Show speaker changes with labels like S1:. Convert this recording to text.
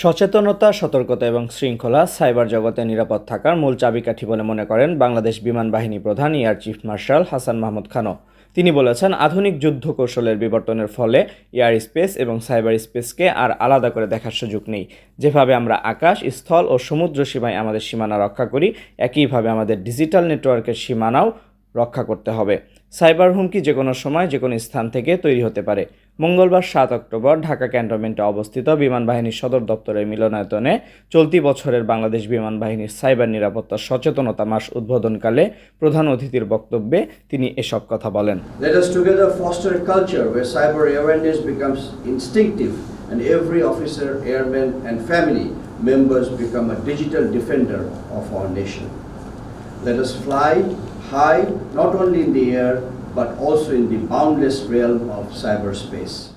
S1: সচেতনতা, সতর্কতা এবং শৃঙ্খলা, সাইবার জগতে নিরাপদ থাকার মূল চাবিকাঠি বলে মনে করেন বাংলাদেশ বিমান বাহিনী প্রধান air chief marshal Hasan Mahmud খানও। তিনি বলেছেন, আধুনিক যুদ্ধ কৌশলের বিবর্তনের ফলে এয়ার স্পেস এবং সাইবার স্পেসকে আর আলাদা করে দেখার সুযোগ নেই। যেভাবে আমরা আকাশ, স্থল ও সমুদ্র সীমায় আমাদের সীমানা রক্ষা করি, একইভাবে আমাদের ডিজিটাল নেটওয়ার্কের সীমানাও রক্ষা করতে হবে। সাইবার হুমকি যে কোনো সময় যে কোনো স্থান থেকে তৈরি হতে পারে মঙ্গলবার সাত অক্টোবর ঢাকা ক্যান্টনমেন্টে অবস্থিত বিমান বাহিনীর সদর দপ্তরের মিলনায়তনে চলতি বছরের বাংলাদেশ বিমান বাহিনীর সাইবার নিরাপত্তা সচেতনতা মাস উদ্বোধনকালে প্রধান অতিথির বক্তব্যে তিনি এসব কথা বলেন
S2: members become a digital defender of our nation. Let us fly high not only in the air but also in the boundless realm of cyberspace.